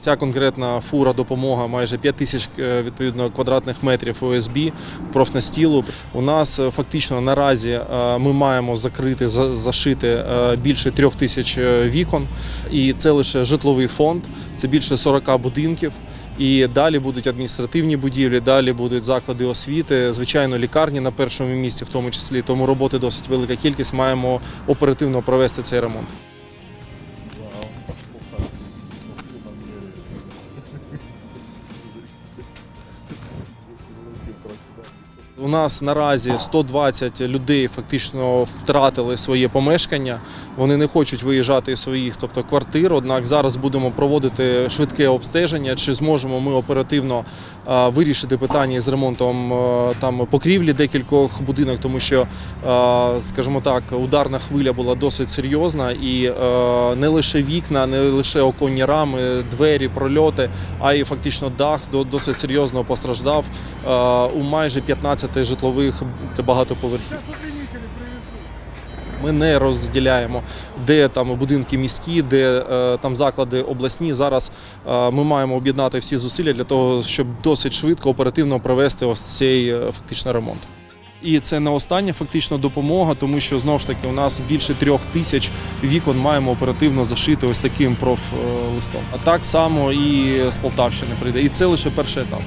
Ця конкретна фура допомога майже 5 тисяч е, відповідно квадратних метрів ОСБ профнастілу. У нас е, фактично наразі е, ми маємо закрити зашити більше трьох тисяч вікон, і це лише житловий фонд. Це більше 40 будинків. І далі будуть адміністративні будівлі, далі будуть заклади освіти, звичайно, лікарні на першому місці, в тому числі. Тому роботи досить велика кількість. Маємо оперативно провести цей ремонт. Thank you. У нас наразі 120 людей фактично втратили своє помешкання. Вони не хочуть виїжджати із своїх, тобто квартир. Однак зараз будемо проводити швидке обстеження, чи зможемо ми оперативно вирішити питання з ремонтом там покрівлі декількох будинок, тому що, скажімо так, ударна хвиля була досить серйозна, і не лише вікна, не лише оконні рами, двері, прольоти, а й фактично дах досить серйозно постраждав у майже 15 житлових багатоповерхів. Ми не розділяємо, де там будинки міські, де е, там заклади обласні. Зараз е, ми маємо об'єднати всі зусилля для того, щоб досить швидко, оперативно провести ось цей е, фактично ремонт. І це не остання фактично допомога, тому що знову ж таки у нас більше трьох тисяч вікон маємо оперативно зашити ось таким профлистом. А так само і з Полтавщини прийде. І це лише перший етап.